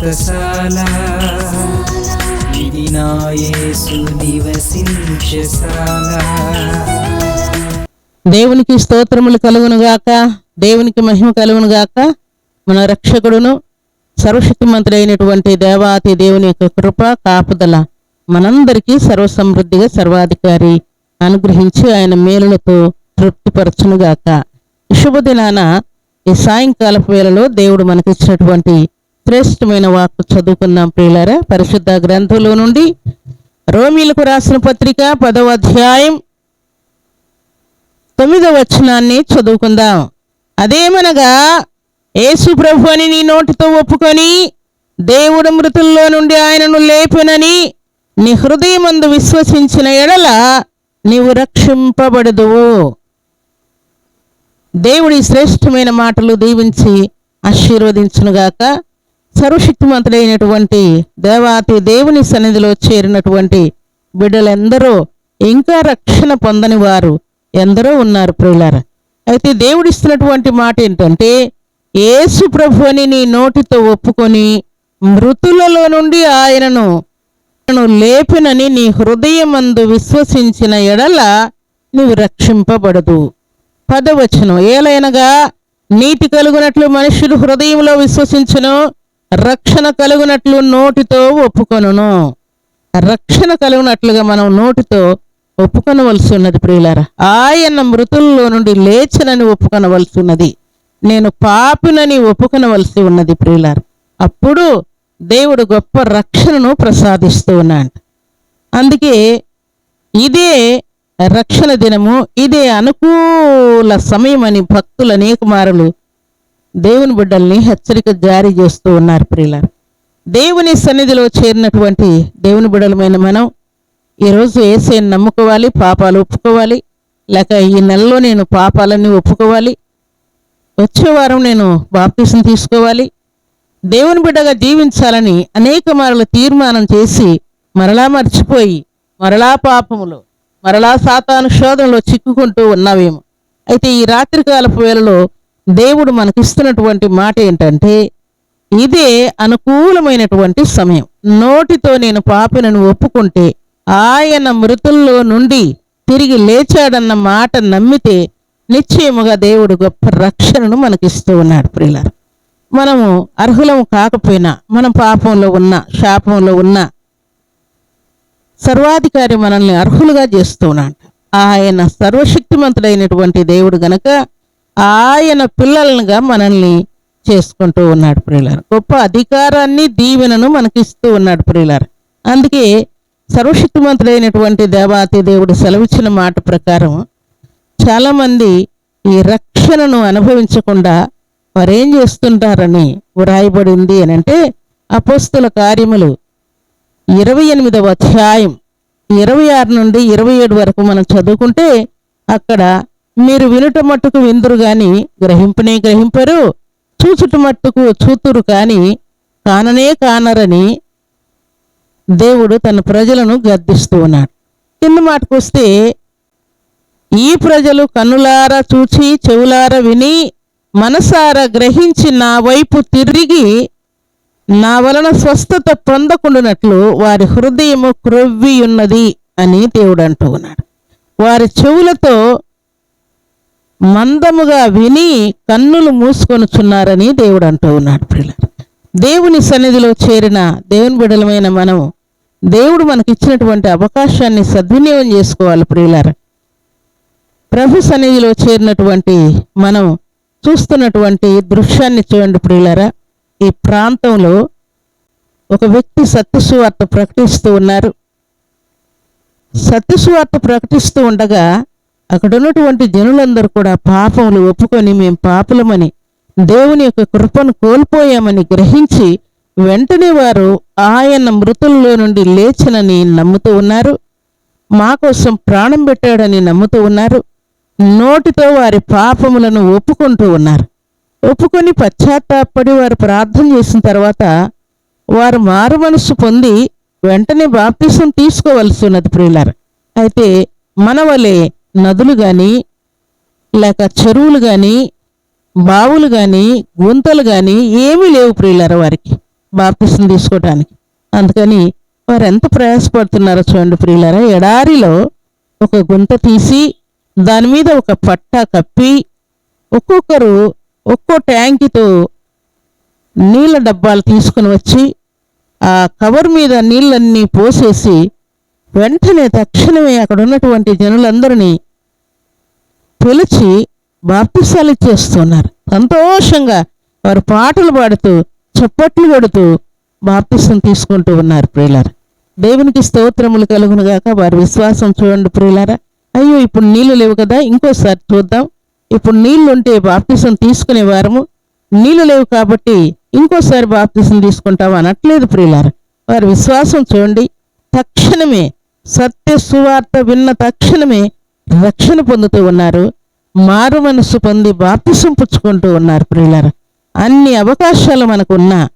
వ్రతశాల ఇది నా నివసించశాల దేవునికి స్తోత్రములు కలుగునుగాక దేవునికి మహిమ కలుగునుగాక మన రక్షకుడును సర్వశక్తిమంతుడైనటువంటి దేవాతి దేవుని యొక్క కృప కాపుదల మనందరికీ సర్వసమృద్ధిగా సర్వాధికారి అనుగ్రహించి ఆయన మేలులతో తృప్తిపరచునుగాక. శుభదినాన ఈ సాయంకాలపు వేళలో దేవుడు మనకిచ్చినటువంటి శ్రేష్టమైన వాక్కు చదువుకుందాం ప్రియులారా. పరిశుద్ధ గ్రంథంలో నుండి రోమిలకు రాసిన పత్రిక పదవ అధ్యాయం తొమ్మిదవ వచనాన్ని చదువుకుందాం. అదేమనగా యేసు ప్రభు అని నీ నోటితో ఒప్పుకొని దేవుడు మృతుల్లో నుండి ఆయనను లేపునని నీ హృదయమందు విశ్వసించిన ఎడల నీవు రక్షింపబడదువు. దేవుడి శ్రేష్టమైన మాటలు దీవించి ఆశీర్వదించునుగాక. సర్వశక్తిమంతుడైనటువంటి దేవాతి దేవుని సన్నిధిలో చేరినటువంటి బిడ్డలెందరో ఇంకా రక్షణ పొందని వారు ఎందరో ఉన్నారు ప్రియులారా. అయితే దేవుడిస్తున్నటువంటి మాట ఏంటంటే యేసు ప్రభు అని నీ నోటితో ఒప్పుకొని మృతులలో నుండి ఆయనను లేపినని నీ హృదయమందు విశ్వసించిన ఎడల నువ్వు రక్షింపబడదు. పదవచనం ఏలైనగా నీతి కలుగునట్లు మనుషులు హృదయంలో విశ్వసించును రక్షణ కలుగునట్లు నోటితో ఒప్పుకొనును. రక్షణ కలుగునట్లుగా మనం నోటితో ఒప్పుకొనవలసి ఉన్నది ప్రియులారా. ఆయన మృతుల్లో నుండి లేచనని ఒప్పుకొనవలసి ఉన్నది నేను పాపినని ఒప్పుకొనవలసి ఉన్నది ప్రియులారు. అప్పుడు దేవుడు గొప్ప రక్షణను ప్రసాదిస్తూ ఉన్నాడు. అందుకే ఇదే రక్షణ దినము ఇదే అనుకూల సమయమని భక్తులు అనేక మారులు దేవుని బిడ్డల్ని హెచ్చరిక జారీ చేస్తూ ఉన్నారు ప్రియుల దేవుని సన్నిధిలో చేరినటువంటి దేవుని బిడ్డలమైన మనం ఈరోజు ఏసైని నమ్ముకోవాలి పాపాలు ఒప్పుకోవాలి లేక ఈ నెలలో నేను పాపాలన్నీ ఒప్పుకోవాలి వచ్చే వారం నేను బాప్తీసం తీసుకోవాలి దేవుని బిడ్డగా జీవించాలని అనేక మార్లు తీర్మానం చేసి మరలా మర్చిపోయి మరలా పాపములో మరలా సాతాను శోధనలో చిక్కుకుంటూ ఉన్నావేమో. అయితే ఈ రాత్రికాలపు వేళలో దేవుడు మనకిస్తున్నటువంటి మాట ఏంటంటే ఇదే అనుకూలమైనటువంటి సమయం. నోటితో నేను పాపినను ఒప్పుకుంటే ఆయన మృతుల్లో నుండి తిరిగి లేచాడన్న మాట నమ్మితే నిశ్చయముగా దేవుడు గొప్ప రక్షణను మనకిస్తూ ఉన్నాడు ప్రియులారు. మనము అర్హులము కాకపోయినా మనం పాపంలో ఉన్న శాపంలో ఉన్న సర్వాధికారి మనల్ని అర్హులుగా చేస్తూ ఉన్నాడు. ఆయన సర్వశక్తిమంతుడైనటువంటి దేవుడు గనక ఆయన పిల్లలుగా మనల్ని చేసుకుంటూ ఉన్నాడు ప్రియులారు. గొప్ప అధికారాన్ని దీవెనను మనకిస్తూ ఉన్నాడు ప్రియులారు. అందుకే సర్వశక్తిమంతుడైనటువంటి దేవాతి దేవుడు సెలవిచ్చిన మాట ప్రకారం చాలామంది ఈ రక్షణను అనుభవించకుండా వారేం చేస్తుంటారని వ్రాయబడింది అని అంటే అపోస్తుల కార్యములు ఇరవై ఎనిమిదవ అధ్యాయం ఇరవై ఆరు నుండి ఇరవై ఏడు వరకు మనం చదువుకుంటే అక్కడ మీరు వినుట మట్టుకు విందురు గాని గ్రహింపునే గ్రహింపరు చూచుట మట్టుకు చూతురు కాని కాననే కానరని దేవుడు తన ప్రజలను గద్దిస్తూ ఉన్నాడు. కింద మాటకు వస్తే ఈ ప్రజలు కన్నులారా చూచి చెవులారా విని మనసారా గ్రహించి నా వైపు తిరిగి నా వలన స్వస్థత పొందకుండానట్లు వారి హృదయము క్రొవ్వి ఉన్నది అని దేవుడు అంటూ ఉన్నాడు. వారి చెవులతో మందముగా విని కన్నులు మూసుకొనుచున్నారని దేవుడు అంటూ ఉన్నాడు పిల్లలు దేవుని సన్నిధిలో చేరిన దేవుని బిడలమైన మనం దేవుడు మనకిచ్చినటువంటి అవకాశాన్ని సద్వినియోగం చేసుకోవాలి ప్రియులారా. ప్రభు సన్నిధిలో చేరినటువంటి మనం చూస్తున్నటువంటి దృశ్యాన్ని చూడండి ప్రియులారా. ఈ ప్రాంతంలో ఒక వ్యక్తి సత్యసువార్త ప్రకటిస్తూ ఉన్నారు. సత్యసువార్త ప్రకటిస్తూ ఉండగా అక్కడ ఉన్నటువంటి జనులందరూ కూడా పాపములు ఒప్పుకొని మేము పాపులమని దేవుని యొక్క కృపను కోల్పోయామని గ్రహించి వెంటనే వారు ఆయన మృతుల్లో నుండి లేచనని నమ్ముతూ ఉన్నారు. మా కోసం ప్రాణం పెట్టాడని నమ్ముతూ ఉన్నారు. నోటితో వారి పాపములను ఒప్పుకుంటూ ఉన్నారు. ఒప్పుకొని పశ్చాత్తాపడి వారు ప్రార్థన చేసిన తర్వాత వారు మారు మనసు పొంది వెంటనే బాప్తిసం తీసుకోవలసి ఉన్నది ప్రియులారు. అయితే మన వలె నదులు కానీ లేక చెరువులు కానీ బావులు కానీ గుంతలు కానీ ఏమీ లేవు ప్రియులార వారికి బాప్తిసం తీసుకోవటానికి అందుకని వారు ఎంత ప్రయాసపడుతున్నారో చూడండి ప్రియులారా. ఎడారిలో ఒక గుంత తీసి దాని మీద ఒక పట్టా కప్పి ఒక్కొక్కరు ఒక్కో ట్యాంకితో నీళ్ళ డబ్బాలు తీసుకుని వచ్చి ఆ కవర్ మీద నీళ్ళన్నీ పోసేసి వెంటనే తక్షణమే అక్కడ ఉన్నటువంటి జనులందరినీ పిలిచి బాప్తిసాలు ఇచ్చేస్తున్నారు సంతోషంగా వారు పాటలు పాడుతూ చప్పట్లు కొడుతూ బాప్తిసం తీసుకుంటూ ఉన్నారు ప్రియులారా. దేవునికి స్తోత్రములు కలుగునుగాక వారి విశ్వాసం చూడండి ప్రియులారా. అయ్యో ఇప్పుడు నీళ్ళు లేవు కదా. ఇంకోసారి చూద్దాం. ఇప్పుడు నీళ్ళుంటే బాప్తిసం తీసుకునే వారము. నీళ్ళు లేవు కాబట్టి ఇంకోసారి బాప్తిసం తీసుకుంటాం అనట్లేదు ప్రియులారా. వారి విశ్వాసం చూడండి. తక్షణమే సత్య సువార్త విన్న తక్షణమే రక్షణ పొందుతూ ఉన్నారు. మారు మనసు పొంది బాప్తిసం పుచ్చుకుంటూ ఉన్నారు ప్రియులారు. అన్ని అవకాశాలు మనకున్నా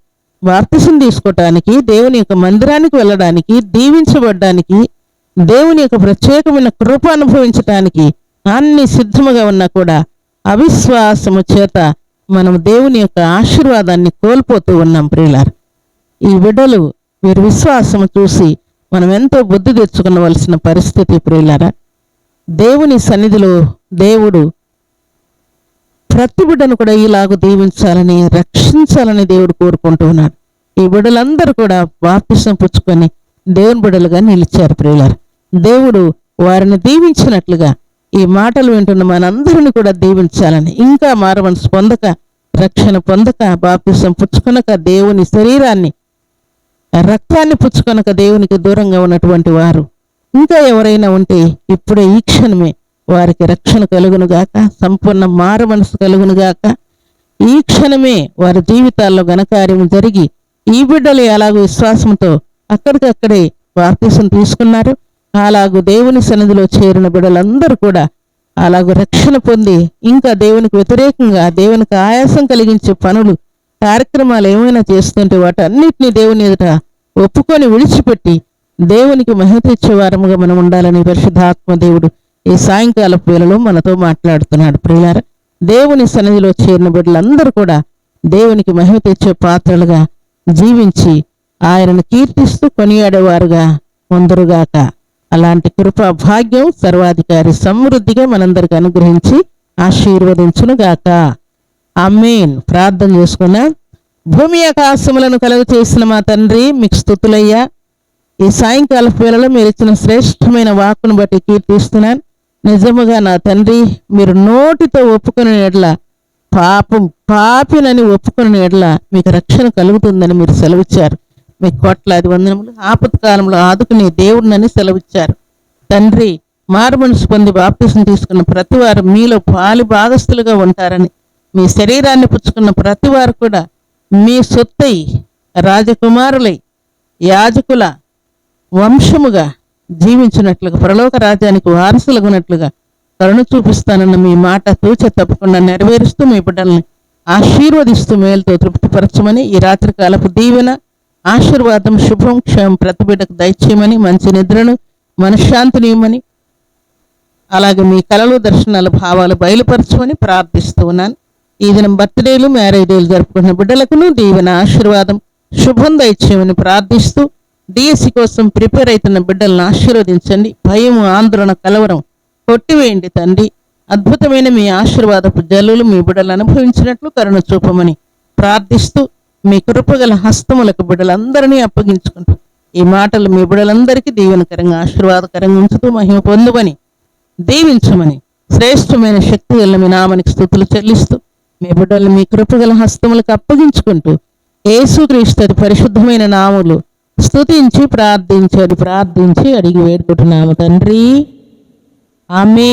బాప్తిసం తీసుకోవటానికి దేవుని యొక్క మందిరానికి వెళ్ళడానికి దీవించబడ్డానికి దేవుని యొక్క ప్రత్యేకమైన కృప అనుభవించటానికి అన్ని సిద్ధముగా ఉన్నా కూడా అవిశ్వాసము చేత మనం దేవుని యొక్క ఆశీర్వాదాన్ని కోల్పోతూ ఉన్నాం ప్రియులారు. ఈ బిడ్డలు వీరి విశ్వాసము చూసి మనం ఎంతో బుద్ధి తెచ్చుకునవలసిన పరిస్థితి ప్రియులారా దేవుని సన్నిధిలో దేవుడు ప్రతి బిడ్డను కూడా ఇలాగ దీవించాలని రక్షించాలని దేవుడు కోరుకుంటూ ఉన్నాడు. ఈ బిడ్డలందరూ కూడా బాప్తిసం పుచ్చుకొని దేవుని బిడ్డలుగా నిలిచారు ప్రియులారు. దేవుడు వారిని దీవించినట్లుగా ఈ మాటలు వింటున్న మనందరిని కూడా దీవించాలని ఇంకా మారమనసు పొందక రక్షణ పొందక బాప్తిసం పుచ్చుకొనక దేవుని శరీరాన్ని రక్తాన్ని పుచ్చుకొనక దేవునికి దూరంగా ఉన్నటువంటి వారు ఇంకా ఎవరైనా ఉంటే ఇప్పుడే ఈ క్షణమే వారికి రక్షణ కలుగునుగాక సంపూర్ణ మారు మనసు కలుగునుగాక ఈ క్షణమే వారి జీవితాల్లో ఘనకార్యం జరిగి ఈ బిడ్డలు ఎలాగో విశ్వాసంతో అక్కడికక్కడే బాప్తీసం తీసుకున్నారు. అలాగూ దేవుని సన్నిధిలో చేరిన బిడ్డలందరూ కూడా అలాగూ రక్షణ పొంది ఇంకా దేవునికి వ్యతిరేకంగా దేవునికి ఆయాసం కలిగించే పనులు కార్యక్రమాలు ఏమైనా చేస్తుంటే వాటన్నిటినీ దేవుని ఎదుట ఒప్పుకొని విడిచిపెట్టి దేవునికి మహిమ తెచ్చేవారముగా మనం ఉండాలని పరిశుద్ధాత్మ దేవుడు ఈ సాయంకాల వేళలో మనతో మాట్లాడుతున్నాడు. ప్రియులార దేవుని సన్నిధిలో చేరిన బిడ్డలందరూ కూడా దేవునికి మహిమ తెచ్చే పాత్రలుగా జీవించి ఆయనను కీర్తిస్తూ కొనియాడేవారుగా ఉందరుగాక. అలాంటి కృపా భాగ్యం సర్వాధికారి సమృద్ధిగా మనందరికి అనుగ్రహించి ఆశీర్వదించునుగాక. అమ్మేన్ ప్రార్థన చేసుకున్నా భూమి ఆకాశములను కలుగు చేసిన మా తండ్రి మీకు స్థుతులయ్యా. ఈ సాయంకాల వేళలో మీరు ఇచ్చిన శ్రేష్టమైన వాక్కును బట్టి కీర్తిస్తున్నాను. నిజముగా నా తండ్రి మీరు నోటితో ఒప్పుకునే ఎడ్ల పాపం పాపినని ఒప్పుకునే ఎడ్ల మీకు రక్షణ కలుగుతుందని మీరు సెలవిచ్చారు. మీకు కోట్లాది వందనములు ఆపత్కాలంలో ఆదుకునే దేవుడినని సెలవిచ్చారు. తండ్రి మారు మనసు పొంది బాప్తిసం తీసుకున్న ప్రతి వారు మీలో పాలి భాగస్థులుగా ఉంటారని మీ శరీరాన్ని పుచ్చుకున్న ప్రతి వారు కూడా మీ సొత్తై రాజకుమారులై యాజకుల వంశముగా జీవించినట్లుగా పరలోక రాజ్యానికి వారసులగునట్లుగా కరుణ చూపిస్తానన్న మీ మాట తూచ తప్పకుండా నెరవేరుస్తూ మీ బిడ్డల్ని ఆశీర్వదిస్తూ మేలుతో తృప్తిపరచమని ఈ రాత్రి కాలపు దీవెన ఆశీర్వాదం శుభం క్షేమం ప్రతి బిడ్డకు దయచేయమని మంచి నిద్రను మనశ్శాంతిని ఇవ్వమని అలాగే మీ కళలు దర్శనాలు భావాలు బయలుపరచమని ప్రార్థిస్తూ ఉన్నాను. ఈ దినం బర్త్డేలు మ్యారేజ్ డేలు జరుపుకున్న బిడ్డలకును దీవెన ఆశీర్వాదం శుభం దయచేయమని ప్రార్థిస్తూ డిఎస్సి కోసం ప్రిపేర్ అవుతున్న బిడ్డలను ఆశీర్వదించండి. భయం ఆందోళన కలవరం కొట్టివేయండి తండ్రి. అద్భుతమైన మీ ఆశీర్వాదపు జల్లులు మీ బిడ్డలు అనుభవించినట్లు కరుణ చూపమని ప్రార్థిస్తూ మీ కృపగల హస్తములకు బిడ్డలందరినీ అప్పగించుకుంటూ ఈ మాటలు మీ బిడ్డలందరికీ దీవెనకరంగా ఆశీర్వాదకరంగా ఉంచుతూ మహిమ పొందుమని దీవించమని శ్రేష్టమైన శక్తి గల మీ నామనికి స్థుతులు చెల్లిస్తూ మీ బిడ్డలు మీ కృపగల హస్తములకు అప్పగించుకుంటూ యేసుక్రీస్తు పరిశుద్ధమైన నాములు స్తుతించి ప్రార్థించి అది ప్రార్థించి అడిగి వేడుకుంటున్నాము తండ్రి. ఆమె